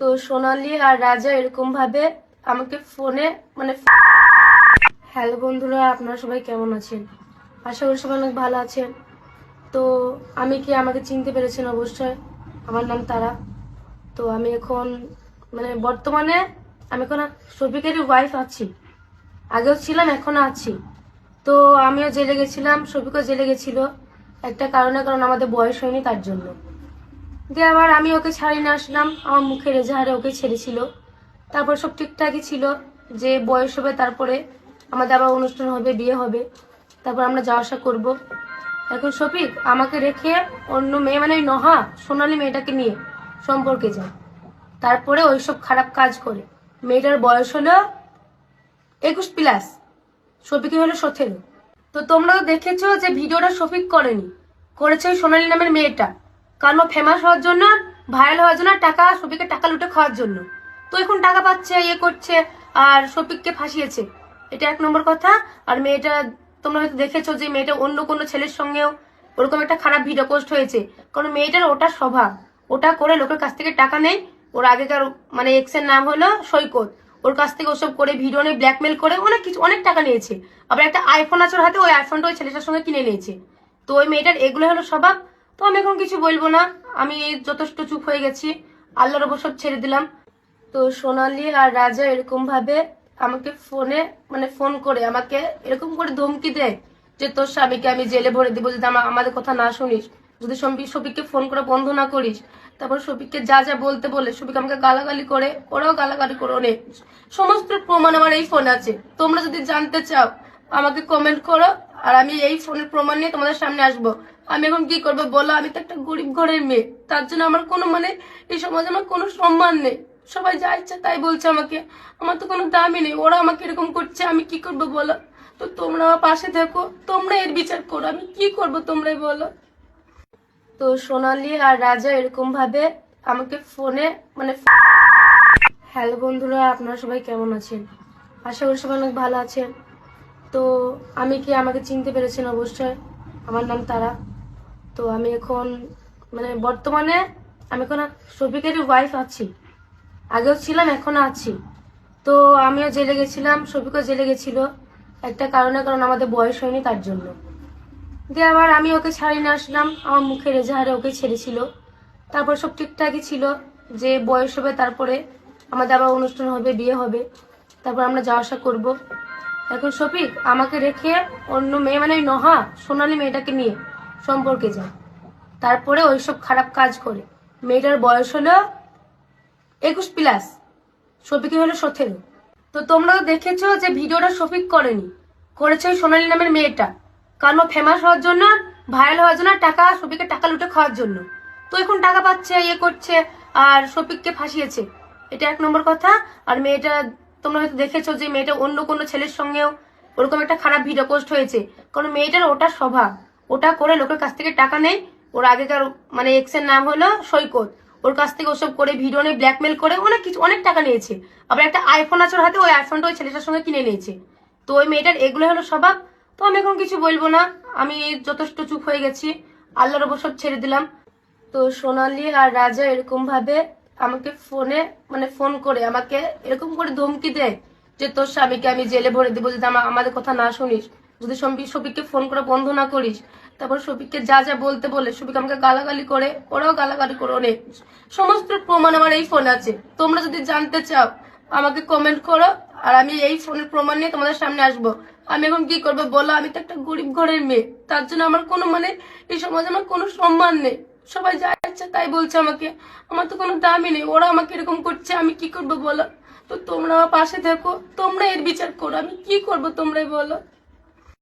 তো সোনালি আর রাজা এরকম ভাবে আমাকে ফোনে মানে হ্যালো বন্ধুরা, আপনারা সবাই কেমন আছেন? আশা করি সবাই অনেক ভালো আছেন। তো আমি কি আমাকে চিনতে পেরেছেন অবশ্যই? আমার নাম তারা। তো আমি এখন মানে বর্তমানে আমি এখন শফিকেরই ওয়াইফ আছি। আগেও ছিলাম, এখনও আছি। তো আমিও জেলে গেছিলাম, শফিকও জেলে গেছিল। একটা কারণে, কারণ আমাদের বয়স হয়নি তার জন্য। দিয়ে আবার আমি ওকে ছাড়িয়ে নিয়ে আসলাম, আমার মুখের এজাহারে ওকে ছেড়েছিল। তারপর সব ঠিকঠাকই ছিল, যে বয়স হবে তারপরে আমাদের আবার অনুষ্ঠান হবে, বিয়ে হবে। তারপর আমরা যাওয়া আসা করব। এখন শফিক, আমাকে রেখে অন্য মেয়ে মানে ওই নহা, সোনালি মেয়েটাকে নিয়ে সম্পর্কে যায় তারপরে ওইসব খারাপ কাজ করে। মেয়েটার বয়স হলো একুশ প্লাস শফিকি হলো সতেরো। তো তোমরা তো দেখেছ যে ভিডিওটা শফিক করেনি। করেছে ওই সোনালী নামের মেয়েটা। কারণ ও ফেমাস হওয়ার জন্য ভাইরাল হওয়ার জন্য টাকা, শফিকের টাকা লুটে খাওয়ার জন্য। তো এখন টাকা পাচ্ছে ইয়ে করছে, আর শফিককে ফাঁসিয়েছে। এটা এক নম্বর কথা। আর মেয়েটা, তোমরা হয়তো দেখেছ যে মেয়েটা অন্য কোনো ছেলের সঙ্গেও ওরকম একটা খারাপ ভিডিও পোস্ট হয়েছে। কারণ মেয়েটার ওটা স্বভাব। ওটা করে লোকের কাছ থেকে টাকা নেই ওর আগেকার মানে এক্সের নাম হলো সৈকত। ওর কাছ থেকে ওসব করে ভিডিও নিয়ে ব্ল্যাকমেল করে অনেক কিছু, অনেক টাকা নিয়েছে। আবার একটা আইফোন আছে ওর হাতে, ওই আইফোনটা ওই ছেলেটার সঙ্গে কিনে নিয়েছে। তো ওই মেয়েটার এগুলো হলো স্বভাব। তো আমি এখন কিছু বলব না। আমি যথেষ্ট চুপ হয়ে গেছি। আল্লাহর সব ছেড়ে দিলাম। তো সোনালি আর রাজা এরকম ভাবে আমাকে ফোনে মানে ফোন করে আমাকে এরকম করে ধমকি দেয় যে, তোর স্বামীকে আমি জেলে ভরে দেবো যদি আমাদের কথা না শুনিস। যদি শফিক শফিককে ফোন করে বন্ধ না করিস। তারপর শফিককে যা যা বলতে বলে শফিক আমাকে গালাগালি করে, ওরাও গালাগালি করে অনেক। সমস্ত প্রমাণ আমার এই ফোন আছে। তোমরা যদি জানতে চাও, আমাকে কমেন্ট করো। আর আমি এই ফোনের প্রমাণ নিয়ে তোমাদের সামনে আসব। আমি এখন কি করব বলো? আমি তো একটা গরিব ঘরের মেয়ে। তার জন্য আমার কোনো মানে এই সমাজে আমার কোনো সম্মান নেই। সবাই যা ইচ্ছা তাই বলছে আমাকে। আমার তো কোনো দামই নেই। ওরা আমাকে এরকম করছে, আমি কি করব বলো? তো তোমরা আমার পাশে থাকো। তোমরা এর বিচার করো। আমি কি করব তোমরাই বলো? তো সোনালি আর রাজা এরকম ভাবে আমাকে ফোনে মানে হ্যালো বন্ধুরা, আপনারা সবাই কেমন আছেন? আশা করি সবাই অনেক ভালো আছেন। তো আমি কি আমাকে চিনতে পেরেছেন অবশ্যই? আমার নাম তারা। তো আমি এখন মানে বর্তমানে আমি এখন শফিকেরই ওয়াইফ আছি। আগেও ছিলাম এখনও আছি। তো আমিও জেলে গেছিলাম, শফিকও জেলে গেছিল। একটা কারণে, কারণ আমাদের বয়স হয়নি তার জন্য। দিয়ে আবার আমি ওকে ছাড়িয়ে নিয়ে আসলাম, আমার মুখের এজাহারে ওকে ছেড়েছিল। তারপর সব ঠিকঠাকই ছিল, যে বয়স হবে তারপরে আমাদের আবার অনুষ্ঠান হবে, বিয়ে হবে। তারপর আমরা যাওয়া আসা করব। এখন শফিক, আমাকে রেখে অন্য মেয়ে মানে ওই নহা, সোনালি মেয়েটাকে নিয়ে সম্পর্কে যায়। তারপরে ওইসব খারাপ কাজ করে। মেয়েটার বয়স হলো একুশ প্লাস শফিকি হলো সতেরো। তো তোমরা দেখেছ যে ভিডিওটা শফিক করেনি। করেছে সোনালী নামের মেয়েটা। কারণ ও ফেমাস হওয়ার জন্য? ভাইরাল হওয়ার জন্য, টাকা, শফিকের টাকা লুটে খাওয়ার জন্য। তো এখন টাকা পাচ্ছে ইয়ে করছে, আর শফিককে ফাঁসিয়েছে। এটা এক নম্বর কথা। আর মেয়েটা, তোমরা হয়তো দেখেছ যে মেয়েটা অন্য কোনো ছেলের সঙ্গেও ওরকম একটা খারাপ ভিডিও পোস্ট হয়েছে। কারণ মেয়েটার ওটা স্বভাব। ওটা করে লোকের কাছ থেকে টাকা নেয়। ওর আগেকার মানে এক্সের নাম হলো সৈকত। ওর কাছ থেকে ওসব করে ভিডিও নিয়ে ব্ল্যাকমেল করে অনেক কিছু, অনেক টাকা নিয়েছে। আবার একটা আইফোন আছে ওর হাতে, ওই আইফোনটা ওই ছেলেটার সঙ্গে কিনে নিয়েছে। তো ওই মেয়েটার এগুলো হলো স্বভাব। তো আমি এখন কিছু বলব না। আমি যথেষ্ট চুপ হয়ে গেছি। আল্লাহর সব ছেড়ে দিলাম। তো সোনালি আর রাজা এরকম ভাবে আমাকে ফোনে মানে ফোন করে আমাকে এরকম করে ধমকি দেয় যে, তোর স্বামীকে আমি জেলে ভরে দেবো যদি আমাদের কথা না শুনিস। যদি শফিক শফিককে ফোন করে বন্ধ না করিস, তারপর শফিককে যা যা বলতে বলে, শফিক আমাকে গালাগালি করে, ওরাও গালাগালি করে অনেক। সমস্ত প্রমাণ আমার এই ফোন আছে। তোমরা যদি জানতে চাও, আমাকে কমেন্ট করো, আর আমি এই ফোনের প্রমাণ নিয়ে তোমাদের সামনে আসব। আমি এখন কি করব বলো? আমি তো একটা গরিব ঘরের মেয়ে। তার জন্য আমার কোনো মানে এই সমাজে আমার কোনো সম্মান নেই। সবাই যা ইচ্ছা তাই বলছে আমাকে। আমার তো কোনো দামই নেই। ওরা আমাকে এরকম করছে, আমি কি করব বলো? তো তোমরা আমার পাশে থাকো। তোমরা এর বিচার করো। আমি কি করব তোমরাই বলো?